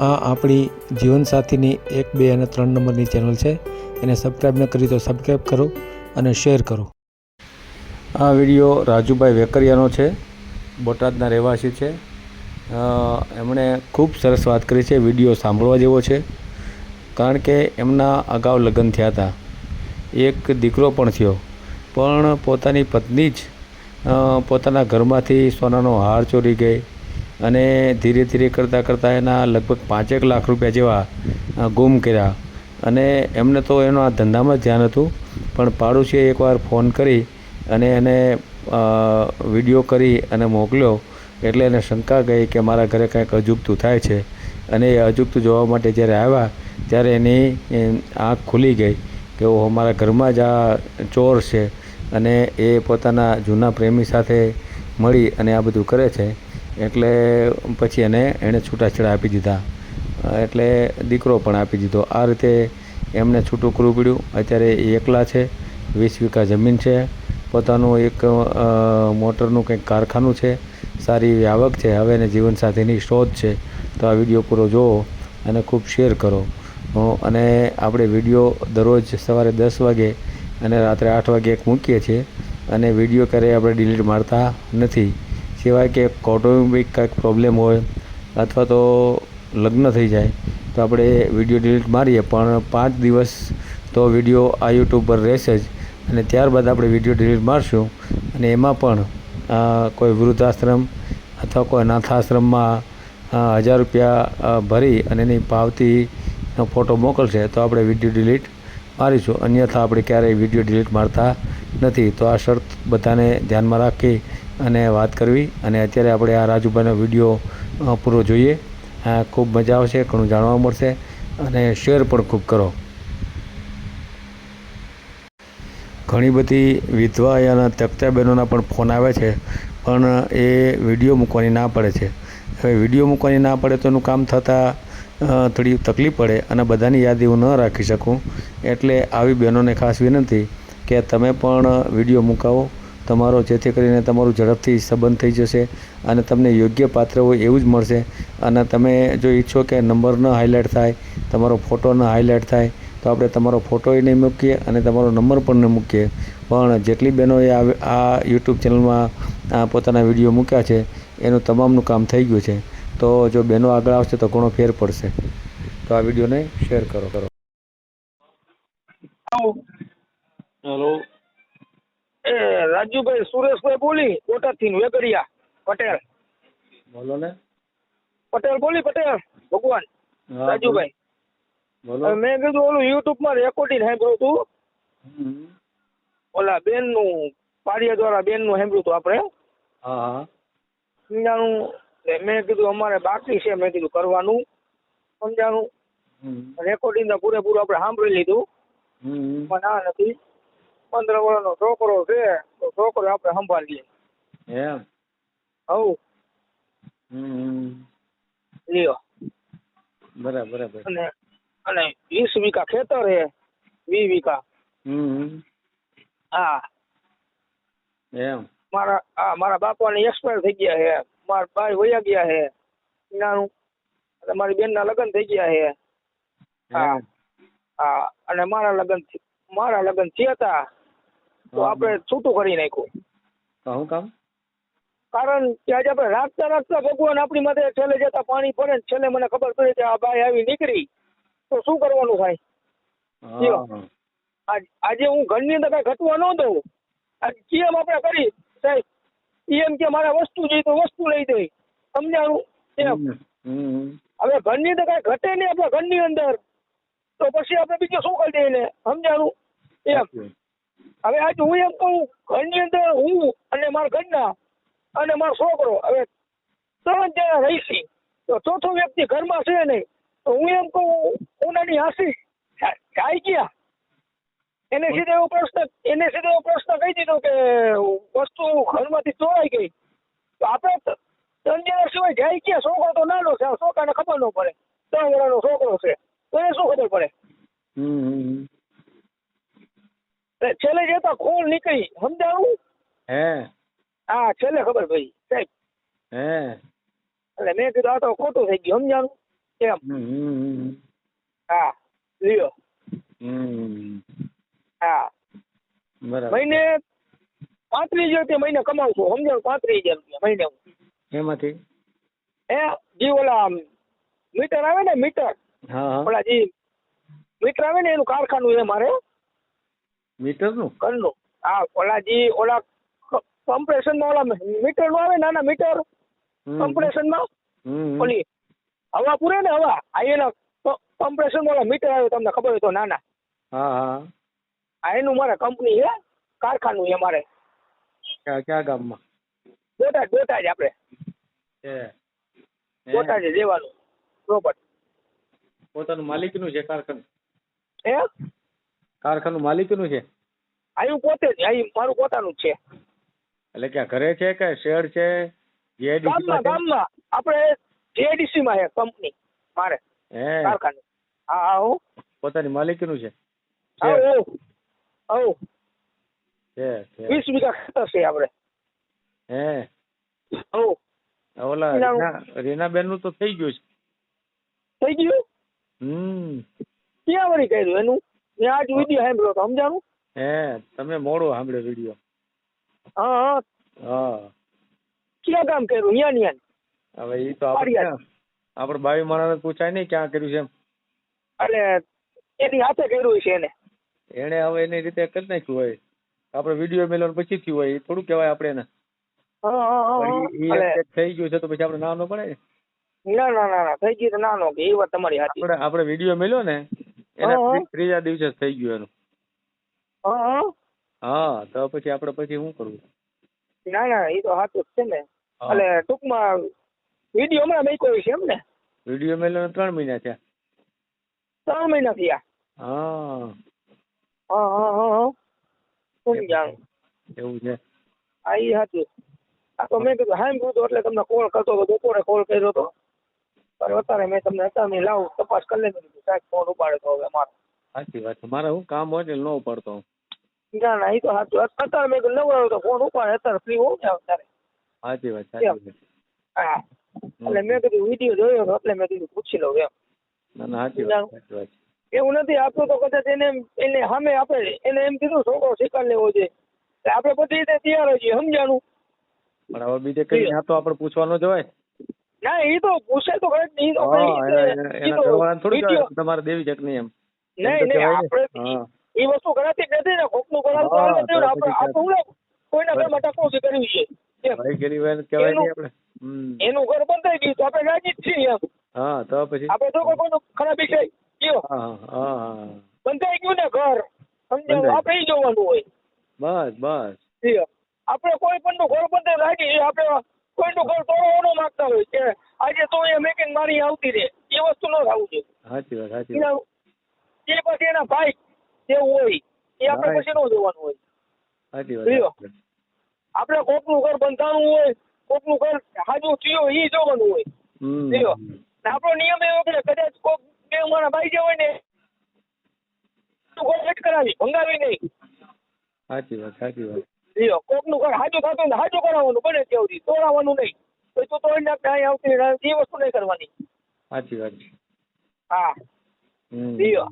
આ આપણી જીવનસાથીની એક, બે અને ત્રણ નંબરની ચેનલ છે. એને સબસ્ક્રાઈબ ન કરી તો સબસ્ક્રાઈબ કરો અને શેર કરો. આ વીડિયો રાજુભાઈ વેકરિયાનો છે. બોટાદના રહેવાસી છે. એમણે ખૂબ સરસ વાત કરી છે. વીડિયો સાંભળવા જેવો છે. કારણ કે એમના અગાઉ લગ્ન થયા હતા. એક દીકરો પણ થયો. પણ પોતાની પત્ની જ પોતાના ઘરમાંથી સોનાનો હાર ચોરી ગઈ. અને ધીરે ધીરે કરતાં કરતાં એના લગભગ પાંચેક લાખ રૂપિયા જેવા ગુમ કર્યા. અને એમને તો એનો આ ધંધામાં જ ધ્યાન હતું, પણ પાડોશીએ એકવાર ફોન કરી અને એને વીડિયો કરી અને મોકલ્યો. એટલે એને શંકા ગઈ કે મારા ઘરે કંઈક અજુગતું થાય છે. અને એ અજુગતું જોવા માટે જ્યારે આવ્યા, ત્યારે એની આંખ ખુલી ગઈ કે ઓહો, મારા ઘરમાં જ આ ચોર છે અને એ પોતાના જૂના પ્રેમી સાથે મળી અને આ બધું કરે છે. એટલે પછી એને એણે છૂટાછેડા આપી દીધા. એટલે દીકરો પણ આપી દીધો. આ રીતે એમને છૂટું કરવું પડ્યું. અત્યારે એકલા છે, વીસ વીઘા જમીન છે. પોતાનું એક મોટરનું કંઈક કારખાનું છે. સારી એવી આવક છે. હવે એને જીવનસાથીની શોધ છે. તો આ વીડિયો પૂરો જુઓ અને ખૂબ શેર કરો. અને આપણે વીડિયો દરરોજ સવારે દસ વાગે અને રાત્રે આઠ વાગે એક મૂકીએ છીએ. અને વીડિયો ક્યારેય આપણે ડિલીટ મારતા નથી. સિવાય કે કૌટુંબિક કંઈક પ્રોબ્લેમ હોય અથવા તો લગ્ન થઈ જાય, તો આપણે વીડિયો ડિલીટ મારીએ. પણ પાંચ દિવસ તો વીડિયો આ યુટ્યુબ પર રહેશે જ. અને ત્યારબાદ આપણે વીડિયો ડિલીટ મારશું. અને એમાં પણ કોઈ વૃદ્ધાશ્રમ અથવા કોઈ અનાથાશ્રમમાં હજાર રૂપિયા ભરી અને એની પાવતીનો ફોટો મોકલશે, તો આપણે વીડિયો ડિલીટ મારીશું. અન્યથા આપણે ક્યારેય વીડિયો ડિલીટ મારતા નથી. તો આ શરત બધાને ધ્યાનમાં રાખી અને વાત કરવી. અને અત્યારે આપણે આ રાજુભાઈનો વીડિયો પૂરો જોઈએ. ખૂબ મજા આવશે, ઘણું જાણવા મળશે. અને શેર પણ ખૂબ કરો. ઘણી બધી વિધવા અને તકતા બહેનોના પણ ફોન આવે છે, પણ એ વીડિયો મૂકવાની ના પડે છે. હવે વીડિયો મૂકવાની ના પડે તો એનું કામ થતાં થોડી તકલીફ પડે અને બધાની યાદી હું ન રાખી શકું. એટલે આવી બહેનોને ખાસ વિનંતી કે તમે પણ વીડિયો મુકાવો. તમારો જેથી કરીને તમારું ઝડપથી સંબંધ થઈ જશે અને તમને યોગ્ય પાત્ર હોય એવું જ મળશે. અને તમે જો ઈચ્છો કે નંબર ન હાઇલાઇટ થાય તમારો ફોટો ન હાઇલાઇટ થાય તો આપણે તમારો ફોટોય નહીં મૂકીએ અને તમારો નંબર પણ નહીં મૂકીએ. પણ જેટલી બહેનોએ આ આ યુટ્યુબ ચેનલમાં આ પોતાના વીડિયો મૂક્યા છે એનું તમામનું કામ થઈ ગયું છે. તો જો બહેનો આગળ આવશે તો ઘણો ફેર પડશે. તો આ વિડીયોને શેર કરો કરો. હેલો એ રાજુભાઈ સુરેશભાઈ બોલી બોટાદથી વેગડિયા પટેલ. બોલો ને. પટેલ બોલી પટેલ ભગવાન રાજુભાઈ. મેં કીધું ઓલું યુટ્યુબમાં રેકોર્ડિંગ સાંભળ્યું હતું ઓલા બેનનું પાડિયા દ્વારા બેનનું સાંભળ્યું હતું આપણે? સમજાણું? મેં કીધું અમારે બાકી છે મેં કીધું કરવાનું. સમજાણું? રેકોર્ડિંગ પૂરેપૂરું આપણે સાંભળી લીધું. પણ આ નથી. પંદર વર્ષનો છોકરો છે તો છોકરો આપણે સંભાળીએ. એમ? હવ લ્યો. બરાબર બરાબર. અને અને વીસ વીઘા ખેતર હે વી વીઘા. હા. એમ. મારા હા મારા બાપાને એક્સપાયર થઈ ગયા હે મારા ભાઈ વયા ગયા હે નાનું અને મારી બેનના લગ્ન થઈ ગયા હે. હા હા અને મારા લગ્ન મારા લગ્ન થયા હતા. તો આપણે છૂટું કરી નાખ્યું. કહું કામ? કારણ કે આજે આપણે રાખતા રાખતા ભગવાન આપણી માથે છેલ્લે જતા પાણી પડે ને છેલ્લે મને ખબર પડી કે આ બાઈ આવી નીકળી. તો શું કરવાનું થાય આજે હું ઘરની અંદર કઈ ઘટવા ન દઉં. કેમ આપણે કરી? સાહેબ એમ કે મારે વસ્તુ જોઈએ તો વસ્તુ લઈ દઈ સમજાણું? એમ હવે ઘરની અંદર કઈ ઘટે નહીં આપણા ઘરની અંદર. તો પછી આપણે બીજું શું કરી દઈએ ને? સમજાણું? એમ. હવે આજ હું એમ કહું, ઘરની અંદર હું અને મારા ઘરના અને મારો છોકરો, હવે ત્રણ જણા રહીશી, તો ચોથો વ્યક્તિ ઘરમાં છે નહીં, તો હું એમ કહું, ઉનાની હાસી જાય ગયા એને સીધે એવો પ્રશ્ન, એને સીધે એવો પ્રશ્ન કહી દીધો કે વસ્તુ ઘરમાંથી ચોરાઈ ગઈ. તો આપણે ત્રણ જણા સિવાય જાય ક્યાં? છોકરો તો નાનો છે છોકરાને ખબર ન પડે. ત્રણ વર્ષનો છોકરો છે, તો એને શું ખબર પડે? છેલ્લે જતા ખોલ નીકળી સમજાવું હે. હા છેલ્લે ખબર ભાઈ સાહેબ. હે. એટલે મેં કીધું આ તો ખોટું થઈ ગયું સમજાણું? એમ. હા લ્યો. હા. બરાબર. મહિને પાંત્રીસ હજાર રૂપિયા મહિને કમાવું છું સમજાવ પાંત્રીસ હજાર રૂપિયા મહિને. હું. એમાંથી? એ જે ઓલા મીટર આવે ને મીટર? ઓલા જે મીટર આવે ને એનું કારખાનું છે મારે. મીટરનું? ઘરનું હા ઓલા જે ઓલા કમ્પ્રેશનમાં ઓલા મીટરનું આવે નાના મીટર? કમ્પ્રેશન કમ્પ્રેશનમાં? ઓલી હવા પૂરે ને હવા? આ એના કમ્પ્રેશન વાળા મીટર આવે તમને ખબર હોય તો નાના. હા હા. આ એનું મારે કંપની છે કારખાનું છે મારે. ક્યાં ક્યાં ગામમાં? બોટાદ બોટાદ આપણે. છે બોટાદ દેવાનું પ્રોપર. પોતાનું માલિકનું છે કારખાનું? હે? કારખાનું માલિકનું છે? આયુ પોતે જ આયુ મારું પોતાનું જ છે. એટલે ક્યાં ઘરે છે કે શેડ છે? GIDC ગામમાં ગામમાં. આપણે જેડીસી માં છે કંપની મારે હે? કારખાનું. હા હા હું. પોતાની માલિકીનું છે? હું હું. છે છે. વીસ વીઘા ખેતર છે આપણે. હે? હું. ઓલા રીના રીનાબેનનું તો થઈ ગયું છે. થઈ ગયું? હમ. ક્યાં વળી કર્યું એનું? મેં આજ વીડિયો સાંભળ્યો તો સમજાણું? હે તમે મોડો સાંભળ્યો વીડિયો. હા હા. હા. ક્યાં કામ કર્યું? ન્યા ન્યા હવે ઈ તો આપણે આપણે બાવી માણસ પૂછાય નહીં ક્યાં કર્યું છે એમ. એટલે એની હાથે કર્યું છે એને. એને હવે એની રીતે કરી નાખ્યું હોય. આપણે વીડિયો મેલો પછી થયું હોય એ થોડું કહેવાય આપણે એને. થઈ ગયું છે તો પછી આપણે ના. ન પડે ને ના ના થઈ ગયું તો ના નો કે એ વાત તમારી આપણે આપણે વીડિયો મેલ્યો ને એના હા, હા. ત્રી- ત્રીજા દિવસે જ થઈ ગયું એનું. હા હા. હા તો પછી આપણે પછી શું કરવું? ના ના એ તો સાચું જ છે ને. એટલે ટૂંકમાં વીડિયો હમણાં મેં છે એમ ને? વીડિયો મેલો ત્રણ મહિના થયા. ત્રણ મહિના થયા? હા. હા હા હા હા. એવું છે. હા એ સાચું. આ તો મેં કીધું હાઈ કીધું એટલે તમને કોલ કરતો હતો બપોરે કોલ કર્યો હતો પણ અત્યારે મેં તમને અત્યારે લાવું તપાસ કરી કીધું સાહેબ ફોન ઉપાડે તો હવે મારો. સાચી વાત છે મારે હું કામ હોય એટલે ન પડતો ના ના એ તો સાચું. અત્યારે મેં નવો આવ્યો તો ફોન ઉપાડે અત્યારે ફ્રી હોઉં ને અત્યારે સાચી વાત સાચી વાત. હા. એટલે મેં કીધું વીડિયો જોયો એટલે મેં કીધું પૂછી લઉં એમ. ના ના સાચી વાત સાચી વાત. એવું નથી આપણું તો કદાચ એને એને સામે આપણે એને એમ કીધું છોકરો શીખાડ લેવો છે. એટલે આપણે રીતે તૈયાર હોઈએ સમજાણું? પણ હવે બીજે કઈ આ તો આપણે પૂછવાનો જવાય ના એ તો પૂછે તો ખરે નહીં. તો એના તો- તો તમારે દેવી નહીં એમ નહીં નહીં આપણે એ વસ્તુ જ નથી ને તો નહીં ને. તો આપણે આપણે હું ને કોઈના ઘરમાં કરવી છે ભાઈ ગરીબ કહેવાય નહીં આપણે. એનું ઘર બંધાઈ ગયું તો આપણે રાજી જ છીએ એમ. હા તો પછી? આપણે જો કોઈ કોઈનું ખરાબી છે કયો બંધાઈ ગયું ને ઘર સમજાવું આપણે જોવાનું હોય. બસ બસ. આપણે કોઈ પણ નું ઘર બંધ રાખી આપણે કોઈનું ઘર તોડવાનું માંગતા હોય કે આજે તો એ મેકિંગ મારી આવતી રહે. એ વસ્તુ ન થવું જોઈએ. સાચી વાત સાચી એ પછી એના ભાઈ જેવું હોય એ આપણે પછી ન જોવાનું હોય. સાચી. વાત આપણે કોકનું ઘર બંધાણું હોય કોકનું ઘર હાજુ થયું એ જોવાનું હોય. હમ. આપણો નિયમ એવો કે કદાચ કોક બે મારા ભાઈ જે હોય ને કરાવી ભંગાવી નહીં. સાચી વાત સાચી વાત. લ્યો કોકનું ઘર હાજુ થતું ને હાજુ કરાવવાનું બને ત્યાં સુધી તોડાવવાનું નહીં. પછી તું તોડી નાખ અહીં આવતી એ વસ્તુ નહીં કરવાની. સાચી વાત હા. જીઓ લ્યો.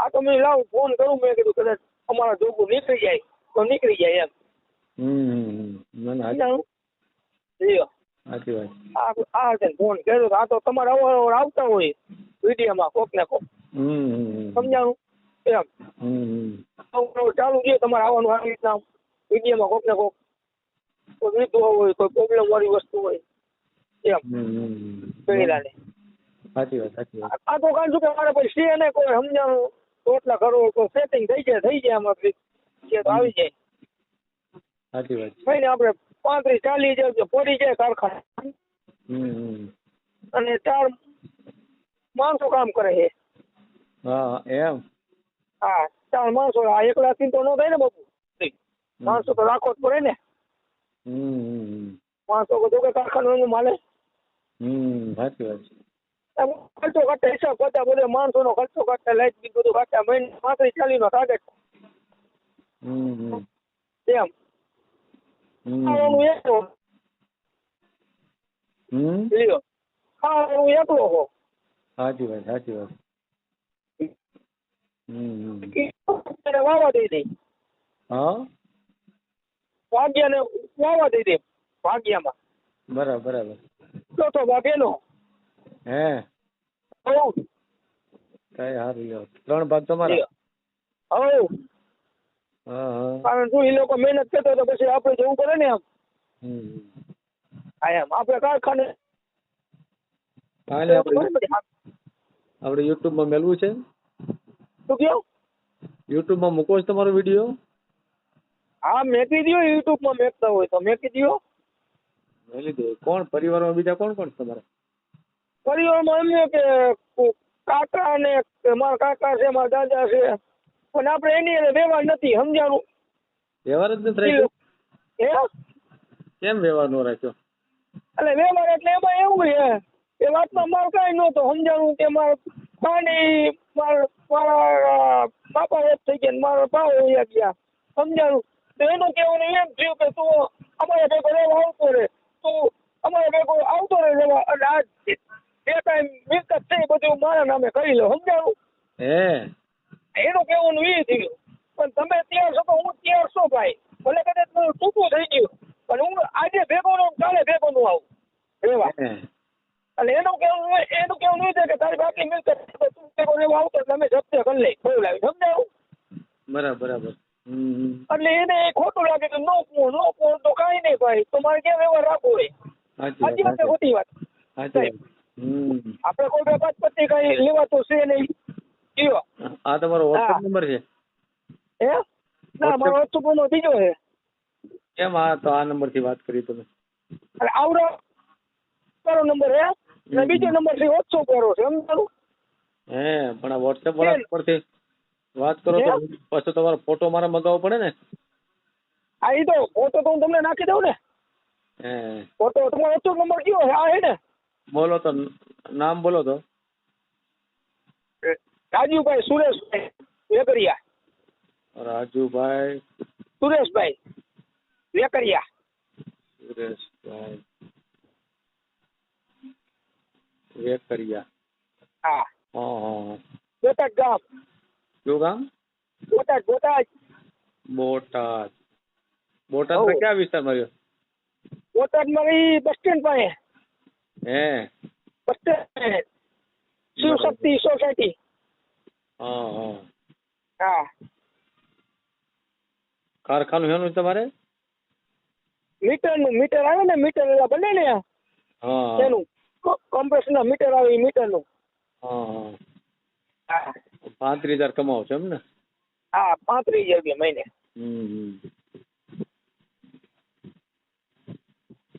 આ તો મેં લાવું ફોન કરું મેં કીધું કદાચ અમારા જોગું નીકળી જાય તો નીકળી જાય એમ? લ્યો સાચી વાત આ છે ફોન કર્યો તો આ તો તમારે અવારનવાર આવતા હોય વિડીયોમાં કોક ને કોક. સમજાણું? એમ. ચાલુ છે તમારે આવવાનું આવી રીતના. વિડીયોમાં કોક ને કોક. કોઈ વિધો હોય કોઈ પ્રોબ્લેમ વાળી વસ્તુ હોય. એમ. પહેલાને. સાચી વાત સાચી વાત. આ તો કારણ કે મારે પછી છે ને કોઈ સમજાણું. રોટલા કરો તો સેટિંગ થઈ જાય થઈ જાય આમાં છે તો આવી જાય. સાચી વાત. ભાઈ ને આપણે પાંત્રીસ ચાલીસ હજાર પડી જાય કારખાના. અને ચાર માણસો કામ કરે છે. હા એમ. હા ચાર માણસો આ એકલા થી તો ન થાય ને બાપુ. માણસો તો રાખવો જ પડે ને. માણસો બધું કે કારખાનું એનું માલે. સાચી વાત છે. ખર્ચો કાઢતા હિસાબ કરતા બધે માણસો નો ખર્ચો કાઢતા લાઈટ બિલ બધું કાઢતા મહિને પાંત્રીસ ચાલીસ નો ટાર્ગેટ એમ. ખાવાનું એકલો લ્યો. ખાવાનું એકલો હો. સાચી વાત સાચી વાત. હમ હમ. વાવા દઈ દઈ હા? ભાગ્યાને વાવા દઈ દે ભાગ્યામાં. બરાબર બરાબર. ચોથો ભાગ એનો હે? હવ કઈ લ્યો. ત્રણ ભાગ તમારા? હવ હા હા. કારણ શું એ લોકો મહેનત કરતા તો પછી આપણે જવું પડે ને આમ. હા એમ. આપણે કારખાને કાલે આપણે આપણે યુટ્યુબમાં મેળવું છે? શું કયો યુટ્યુબમાં મૂકો છો તમારો વીડિયો? હા મેકી દો યુટ્યુબમાં મેકતા હોય તો. મેકી દો મેલી દો કોણ? પરિવારમાં બીજા કોણ કોણ તમારા? પરિવારમાં એમ કે કાકા ને મારા કાકા છે મારા દાદા છે. પણ આપણે એની હારે વ્યવહાર નથી સમજાણું? વ્યવહાર જ નથી રાખ્યો? હે? કેમ વ્યવહાર નો રાખ્યો? એટલે વ્યવહાર એટલે એમાં એવું છે એ વાતમાં મારું કાંઈ નહોતું સમજાણું કે મારા પાણી મારા મારા બાપા એક થઈ ગયા મારા ભાવ ગયા. સમજાણું? તો એનું કહેવાનું એમ થયું કે તું અમારે ભેગો રહેવા આવતો રહે તું અમારે ભેગો આવતો રહે રહેવા એટલે આ જે કાંઈ મિલકત છે એ બધું મારા નામે કરી લો સમજાણું હે એનું કહેવાનું એ થયું પણ તમે તૈયાર છો તો હું તૈયાર છું ભાઈ ભલે કદાચ મારું ટૂંકું થઈ ગયું પણ હું આજે ભેગો નું કાલે ભેગો નું આવું રહેવા હે એટલે એનું કેવું એ- એનું કેવું નહીં છે કે તારી બાકી મિલકત છે તો તું ભેગો રહેવા આવતો એટલે અમે જપ્તે કરી લઈ બોલાવી સમજાવું બરાબર બરાબર હમ હમ. એટલે એને એ ખોટું લાગે કે નો કું નો કું તો કાંઈ નહીં ભાઈ તમારે ક્યાં વ્યવહાર રાખવો હોય સાચી વાત સાચી વાત છે સાચી ખોટી વાત સાચી વાત હમ આપણે કોઈ બે પાંચ પત્તી કઈ લેવાતું છે નહીં કયો આ તમારો હા. વોટ્સઅપ નંબર છે હે ના મારો વસ્તુપૂર્ણો બીજો છે આ તો આ નંબરથી વાત કરી તમે. આવડો મારો નંબર હે? અને બીજો નંબર છે ઓછો કરો છે સમજાણું હે પણ આ વોટ્સએપ વાળા? પરથી વાત કરો તો પછી તમારો ફોટો મારે મગાવવો પડે ને. આ ઈ તો ફોટો તો હું તમને નાખી દઉં ને. હે. ફોટો તમારો ઓછો નંબર કયો છે આ હે ને? બોલો તો નામ બોલો તો. રાજુભાઈ સુરેશભાઈ વેકરિયા. રાજુભાઈ. સુરેશભાઈ. વેકરિયા સુરેશભાઈ વેકરિયા હા હા હા બોટાદ ગામ કયું ગામ બોટાદ બોટાદ બોટાદ બોટાદ હઉ. ક્યાં વિસ્તારમાં રહ્યો બોટાદમાં ઈ બસ સ્ટેન્ડ પાસે હે bus stand Shiv Shakti society હા હા હા કારખાનું હેનું છે તમારે મીટરનું મીટર આવે ને મીટર એલા બને ને હા. એનું. કોમ્પ્રેસર ના મીટર આવે મીટરનું. હા પાંત્રીસ હજાર કમાવો છો એમ ને? હા પાંત્રીસ હજાર રૂપિયા મહિને.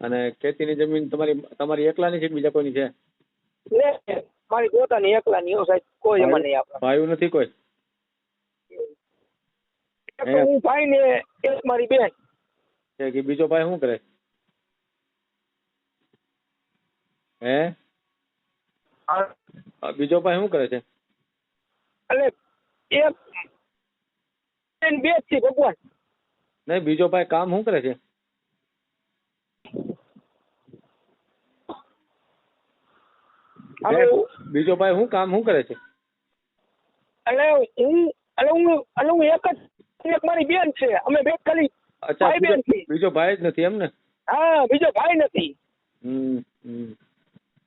અને ખેતીની જમીન તમારી તમારી એકલાની છે કે બીજા કોઈની છે? ને મારી પોતાની એકલાની એવો સાહેબ કોઈ એમાં નહીં આપણે. ભાઈ નથી કોઈ? હું ભાઈ ને એક મારી બેન. કે બીજો ભાઈ શું કરે? હે? બીજો ભાઈ શું કરે છે? એટલે એક બે જ છે ભગવાન. નહીં બીજો ભાઈ કામ શું કરે છે? બીજો ભાઈ શું કામ શું કરે છે? એટલે હું એટલે હું એટલે હું એક જ એક મારી બેન છે. અમે બે ખાલી અચ્છા બીજો- ભાઈ જ નથી એમ ને? હા બીજો ભાઈ નથી.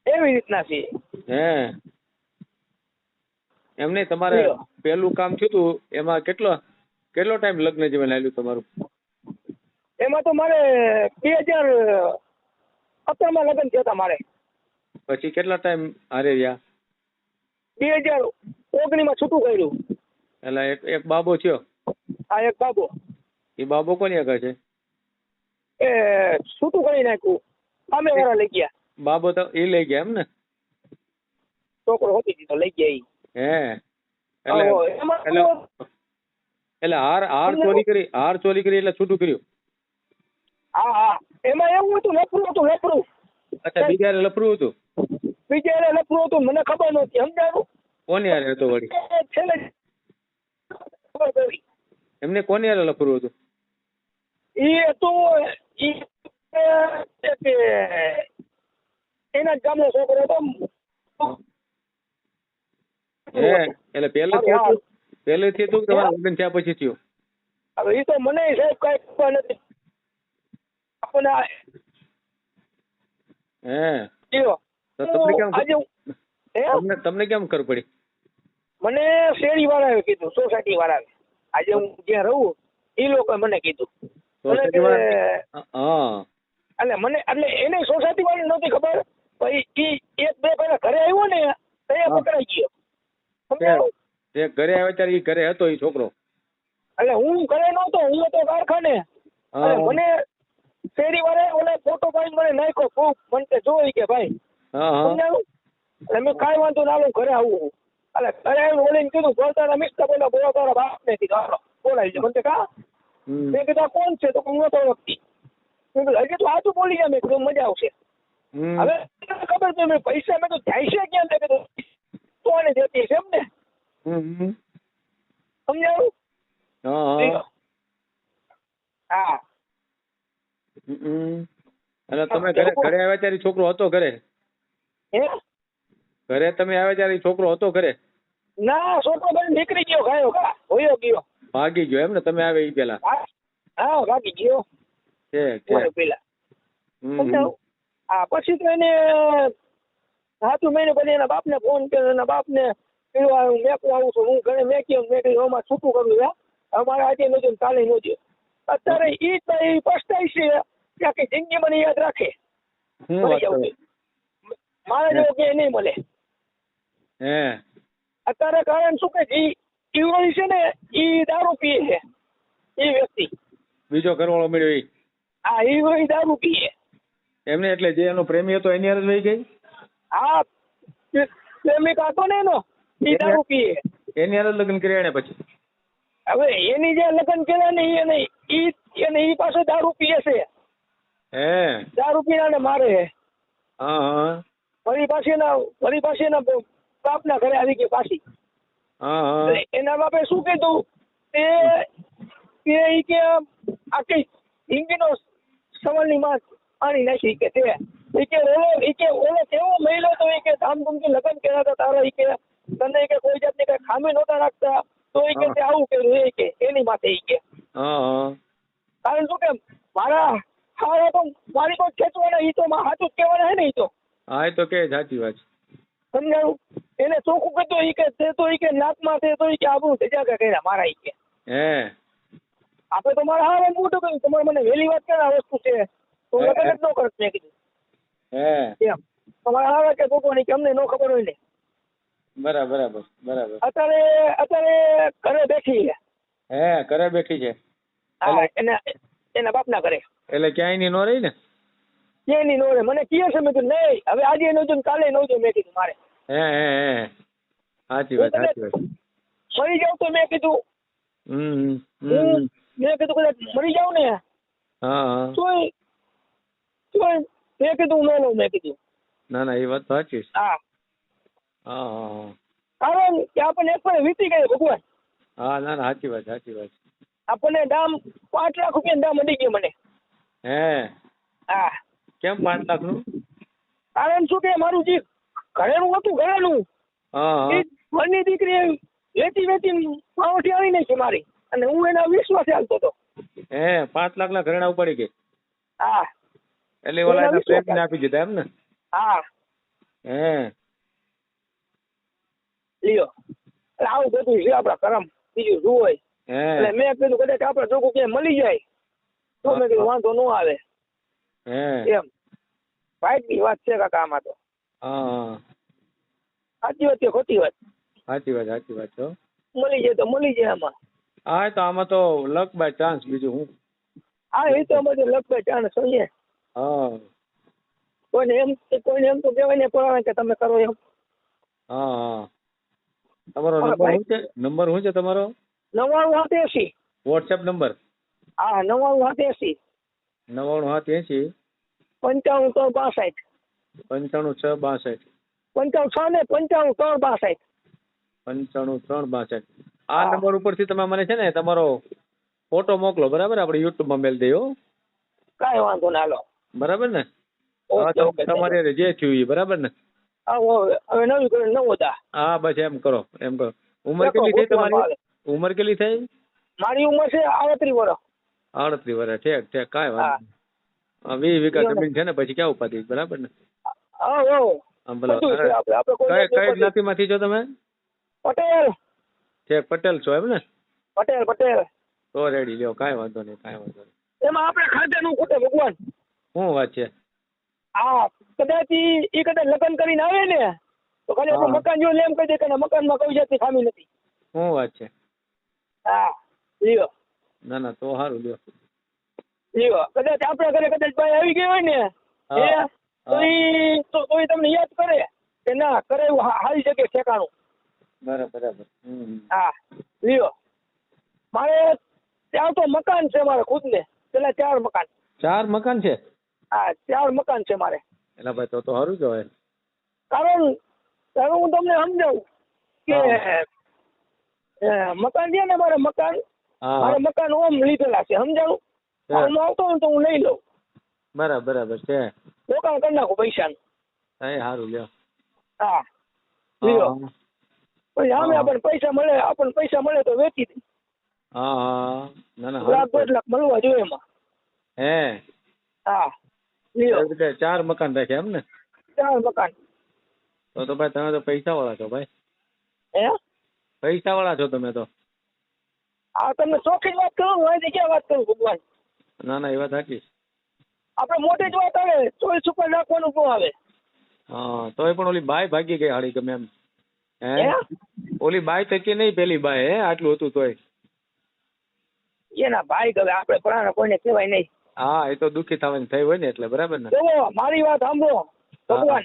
એવી રીતના છે. હે. એમ નહીં તમારે પહેલું કામ થયું હતું એમાં કેટલો કેટલો ટાઈમ લગ્ન જીવન આવ્યું તમારું? એમાં તો મારે બે હજાર સત્તરમાં લગ્ન થયા હતા મારે. પછી કેટલા ટાઈમ હારે રહ્યા? બે હજાર ઓગણીમાં છૂટું કર્યું. એટલે એક એક બાબો થયો? આ એક બાબો. એ બાબો કોની આગળ છે? એ છૂટું કરી નાખ્યું. અમે વાળા લઈ ગયા. બાબો તો એ લઈ ગયા એમ ને? છોકરો હોતી દીધો લઈ ગયા ઈ. હે. એટલે એટલે એટલે હાર હાર ચોરી કરી હાર ચોરી કરી એટલે છૂટું કર્યું? હા હા. એમાં એવું હતું લફરું હતું લફરું અચ્છા બીજા લફરું હતું? બીજા લફરું હતું મને ખબર નહોતી સમજાયું? કોની હારે હતો વળી? એમને કોની હારે લફરું હતું? એ કે એના ગામનો છોકરો હતો. એટલે પહેલેથી હતું પહેલેથી હતું કે લગ્ન થયા પછી થયું? હવે એ તો મને સાહેબ કઈ ખબર નથી. આપણને તો હે તમને તમને કેમ ખબર પડી? મને શેરી વાળાએ કીધું સોસાયટી વાળાએ આજે હું જ્યાં રહું એ લોકોએ મને કીધું. એટલે મને એટલે એને સોસાયટી વાળી નહોતી ખબર? પછી ઈ એક બે પહેલા ઘરે આવ્યો ને ત્યાં. પકડાઈ ગયો. તે ઘરે આવ્યો ત્યારે ઈ ઘરે હતો ઈ છોકરો. એટલે હું ઘરે નહોતો હું હતો કારખાને. મને શેરી વાળાએ ઓલે ફોટો પાડીને મને નાખ્યો ખૂબ મને જોઈ કે ભાઈ. હા એટલે મેં કાંઈ વાંધો ના લઉં ઘરે આવું એટલે ઘરે આવીને ઓલીને કીધું બોલતા મિસ્ટર બોલો બોલો તારા બાપને. કીધું હાલો બોલાવી મને કા. મેં કીધું આ કોણ છે? તો હું નતો ઓળખતી મેં કીધું હજી તો આજુ બોલી ગયા મેં કીધું મજા આવશે. હવે ખબર છે મેં પૈસા મેં તો જાય છે ક્યાં? મેં કીધું તો આને જતી છે એમ ને. હા હા. અને તમે ઘરે ઘરે આવ્યા ત્યારે છોકરો હતો ઘરે? ઘરે તમે આવ્યા ત્યારે છોકરો હતો ઘરે? ના છોકરો ઘરે નીકળી ગયો ગયો હોયો ગયો. ભાગી ગયો એમ ને તમે આવે ઈ પેલા? હા ભાગી ગયો. પેલા. હા પછી તો એને સાતું મહિને પછી એના બાપને ફોન કર્યો એના બાપને કીધું હું મેકવા આવું છું હું ઘરે મેક્યો મેં કીધું આમાં છૂટું કરવું છે અમારે આજે નજો ને કાલે નહોતું અત્યારે ઈ તો એ પસ્તાય છે કે આખી જિંદગી મને યાદ રાખે. મારે જવું કે નહીં મળે. અત્યારે કારણ શું કે ઈ હોય છે ને એ દારૂ પીએ છે એ વ્યક્તિ. બીજો ઘરવાળો મળ્યો ઈ? હા એ હોય દારૂ પીએ. એમને એટલે જે એનો પ્રેમી હતો એની હારે જ વહી ગઈ? હા પ્રેમિક હતો ને એનો એ દારૂ પીએ. એની હારે લગ્ન કર્યા એને પછી? હવે એની જે લગ્ન કર્યા ને એ એને ઈ એને ઈ પાસે દારૂ પીએ છે. હે? દારૂ પીને મારે હે હા હા. ફરી પાછી એના ફરી પાછી એના બાપના ઘરે આવી ગઈ પાછી. એના બાપે શું કીધું? તે તે ઈ કે આખી જિંદગીનો સવાલની માં આણી નાખી કે તે ઈ કે ઈ કે ઓલો કેવો મહિલો તો ઈ કે ધામધૂમથી લગ્ન કર્યા હતા તારા ઈ કે તને કે કોઈ જાતની કઈ ખામી નહોતા રાખતા તો ઈ કે તે આવું કર્યું એ કે એની માટે ઈ કે. કારણ શું કે મારા હારા તો મારી કોઈ ખેંચવાના ઈ તો હાથું જ કહેવાના હે ને ઈ તો. હા એ તો કે સાચી વાત છે. સમજાયું? એને ચોખ્ખું કહેતો ઈ કે તે તો ઈ કે નાકમાં તે તો ઈ કે આપણું ધજાકા કર્યા મારા ઈ કે. હે. આપણે તો મારા હારે મોટું કહ્યું તમારે મને વહેલી વાત કરે આ વસ્તુ છે. તો લગન જ ન કરત મેં કીધું. હે. એમ. તમારા હારે કે ભગવાન કે અમને ન ખબર હોય ને. બરાબર બરાબર બરાબર. અત્યારે અત્યારે ઘરે બેઠી છે. હે ઘરે બેઠી છે. હા એના એના બાપના ઘરે. એટલે ક્યાંયની નો રહી ને? એની નોરે. મને કીએ છે મેં કીધું નહીં હવે આજે નહોતું ને કાલે નહોતું મેં કીધું મારે. હે હે હે. સાચી વાત સાચી વાત. મરી જાવ તો મેં કીધું. હમ મેં કીધું કદાચ મરી જાવ ને. હા તોય તોય મેં કીધું ન લઉં મેં કીધું. ના ના એ વાત સાચી છે. હા. હા હા હા. કારણ કે આપણને એક પણ વીતી ગયો ભગવાન. હા ના ના સાચી વાત સાચી વાત. આપણને દામ પાંચ લાખ રૂપિયા દામ અડી ગયો મને. હે. હા. કેમ પાંચ લાખનું કારણ શું કે મારું જે ઘરેલું હતું ઘરેલું હા એ દીકરી વેચી વેચી પાવઠી આવી છે મારી. અને હું એના વિશ્વાસે ચાલતો હતો. હે પાંચ લાખ ના ઘરેણા ઉપાડી ગઈ હા. એટલે ઓલા એના એના ને આપી દીધા એમ ને હા. હે. લ્યો. આવું બધું છે આપડા કરમ. બીજું શું હોય? એટલે મેં કીધું કદાચ આપડે જોગું ક્યાંય મળી જાય. તો મેં કીધું વાંધો ન આવે. એમ. ભાઈની વાત છે કાકા આમાં તો. હા સાચી વાત કે ખોટી વાત. સાચી વાત સાચી વાત છો મળી જાય તો મળી જાય આમાં. હા તો આમાં તો લક બાય ચાન્સ બીજું હું. હા એ તો બધું બાય ચાન્સ સમજે હા. કોઈને એમ કોઈને એમ તો કહેવાય ને પણ કે તમે કરો એમ. હા હા. તમારો નંબર શું છે? નંબર શું છે તમારો? નવ્વાણું સાત એસી વોટ્સએપ નંબર હા નવ્વાણું સાત એસી નવ્વાણું સાત એંશી? પંચાણું ત્રણ બાસઠ. પંચાણું છ બાસઠ. પંચાણું છ ને પંચાણું ત્રણ બાસઠ. પંચાણું ત્રણ બાસઠ. આ નંબર ઉપરથી તમે મને છે ને તમારો ફોટો મોકલો બરાબર? આપણે યુટ્યુબમાં મેલ દઈએ કાંઈ વાંધો ના લો. બરાબર ને? તમારે જે થયું એ બરાબર ને? હવે નવી કરે નવો હા બસ એમ કરો એમ કરો. ઉંમર કેટલી થઈ તમારી? ઉંમર કેટલી થઈ? મારી ઉંમર છે આડત્રીસ વર્ષ. આડત્રીસ વર્ષ ઠેક ઠેક કાંઈ વાંધો નહીં વીઘા જમીન છે ને પછી ક્યાં ઉપાધિ? બરાબર ને? કોઈ ઉપાધિ- જ્ઞાતિમાંથી છો તમે? પટેલ. છે પટેલ છો એમ ને? પટેલ પટેલ. તો રેડી લ્યો કાંઈ વાંધો નહીં કાંઈ વાંધો નહીં. એમાં આપણે ખાધેલું ખૂટે ભગવાન. શું વાત છે? હા કદાચ ઈ કદાચ લગ્ન કરીને આવે ને તો ખાલી આપણે મકાન જોઈને એમ કહી દે કે મકાનમાં કોઈ જાતની ખામી નથી. શું વાત છે? હા લ્યો. ના ના તો સારું લ્યો. કદાચ આપણા ઘરે કદાચ ભાઈ આવી ગયો હોય ને. એ તો હા. ઈ તો તો ઈ તમને યાદ કરે કે ના કરે એવું હારી શકે ઠેકાણું. બરાબર હા લ્યો. મારે ત્યાં તો મકાન છે મારે ખુદ ને પેલા ચાર મકાન. ચાર મકાન છે? હા ચાર મકાન છે મારે. એલા ભાઈ તો તો સારું જ હોય કારણ કારણ હું તમને સમજાવું કે મકાન છે ને મારે મકાન મારે મકાન ઓમ લીધેલા છે. સમજાણું? હા. આવતો હોય તો હું લઈ લઉં. બરાબર બરાબર છે. રોકાણ કરી નાખું પૈસા એ સારું લ્યો. હા. લ્યો. પછી આમે આપણને પૈસા મળે આપણને પૈસા મળે તો વેચી દે. હા હા. ના ના લાખ દોઢ લાખ મળવા જોઈએ એમાં. હે? હા. લ્યો. ચાર મકાન રાખ્યા એમ ને? ચાર મકાન. તો તો ભાઈ તમે તો પૈસા વાળા છો ભાઈ. હે? પૈસા વાળા છો તમે તો. આ તમને ચોખ્ખી વાત કરું હું અહીંથી ક્યાં વાત કરું ભગવાન? ના ના એ વાત હાકી આપણે મોટી જ વાત આવે ચોઈસ ઉપર નાખવાનું પણ આવે? હા તોય પણ ઓલી બાય ભાગી ગઈ હાળી ગમે એમ. હે? ઓલી બાય તકી નહીં પેલી બાય હે? આટલું હતું તોય. એના ભાઈ ગવે આપણે પરાણે કોઈને કહેવાય નહીં. હા એ તો દુઃખી થવાની થઈ હોય ને એટલે બરાબર ને? જુઓ મારી વાત સાંભળો ભગવાન.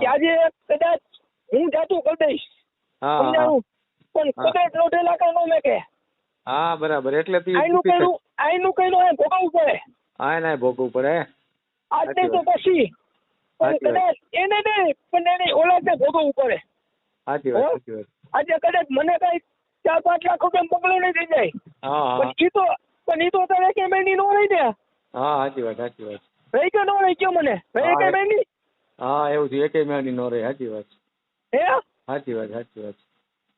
કે આજે કદાચ હું જાતું કરી દઈશ પણ. કદાચ લોઢે લાકડા નો મેકે. હા બરાબર. એટલે તી આઈનું કઈનું આઈનું કઈનું એમ ભોગવવું પડે. હા ના ભોગવવું પડે. આજ તો પછી. કદાચ એને નહીં પણ એને ઓલાદને ભોગવવું પડે. સાચી વાત સાચી વાત. આજે કદાચ મને કઈ ચાર પાંચ લાખ રૂપિયા પગલો નહીં થઈ જાય. પણ ઈ તો પણ ઈ તો તારે કે મહિની નો રહી ને. હા સાચી વાત સાચી વાત. રહી કે નો રહી કયો મને? રહી કે મેની હા એવું છે એકેય મેની નો રહી સાચી વાત. હે? સાચી વાત સાચી વાત.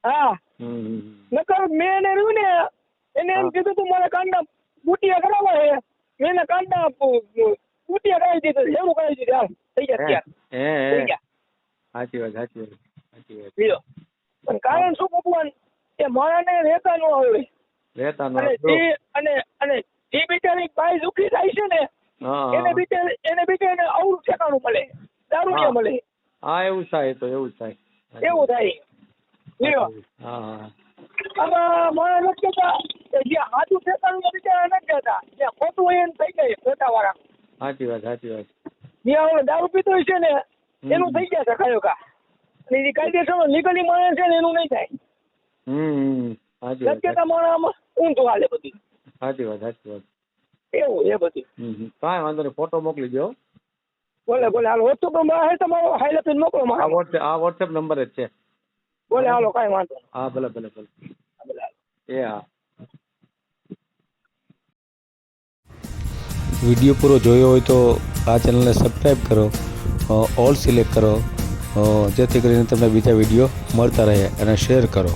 હા. હમ હમ, હમ. નકર મેં એને રહ્યું ને એને એમ હા. કીધું તું મારે કાંડા બુટિયા કરાવવા છે મેં એને કાંડા બુ- બુ- બુટિયા કરાવી દીધું એવું કરાવી દીધું હાલ થઈ ગયા હે ત્યાં હે થઈ હે ગયા સાચી વાત સાચી વાત સાચી વાત લ્યો પણ કારણ શું ભગવાન કે મારાને રહેતા ન આવે રહેતા નો અને હતો. જે અને અને જે બિચારી બાઈ દુખી થાય છે ને એને બિચારી એને બિચારીને અવરું ઠેકાણું મળે દારૂ ક્યાં મળે. હા એવું થાય તો એવું થાય. એવું થાય. હા આમાં મારા નથી કહેતા જે સાચું ઠેકાણું છે બિચારા નથી કહેતા જે ખોટું હોય થઈ જાય ખોટા વાળા સાચી વાત સાચી વાત. જે હવે દારૂ પીતો હોય છે ને એનું થઈ ગયા છે કયો કા અને જે કાયદેસર લીગલી માણસ છે ને એનું નહીં થાય. હમ હમ. સાચી ઊંધું હાલે બધું. સાચી વાત સાચી વાત. એવું એ બધું. હમ હમ. કાંઈ વાંધો નહીં ફોટો મોકલી દો બોલે બોલે હાલો વોટ્સઅપ નંબર હે તમારો? હાઈ લપીને મોકલો આ મારા વોટ્સએપ આ વોટ્સએપ નંબર જ છે. બોલે હાલો કાંઈ વાંધો નહીં. હા ભલે ભલે ભલે. એ હા. વીડિયો પૂરો જોયો હોય તો આ ચેનલને સબસ્ક્રાઈબ કરો ઓલ સિલેક્ટ કરો જેથી કરીને તમને બીજા વીડિયો મળતા રહે અને શેર કરો.